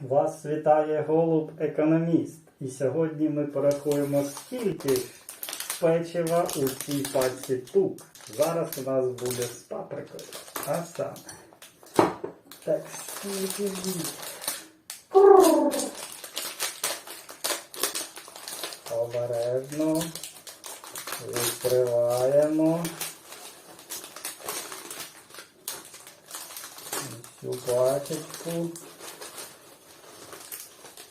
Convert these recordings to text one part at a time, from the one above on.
Вас вітає голуб економіст. І сьогодні ми порахуємо, скільки печива у цій пачці тук. Зараз у нас буде з паприкою. А саме. Так, скільки. Обережно. Відкриваємо. Цю пачечку.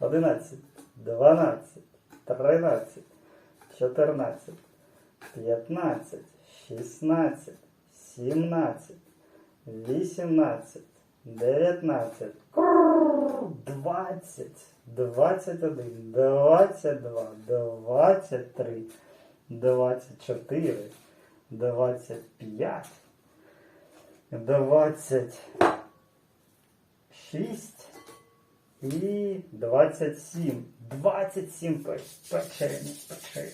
11, 12, 13, 14, 15, 16, 17, 18, 19, 20, 21, 22, 23, 24, 25, 26, і 27. 27 печень. Печень.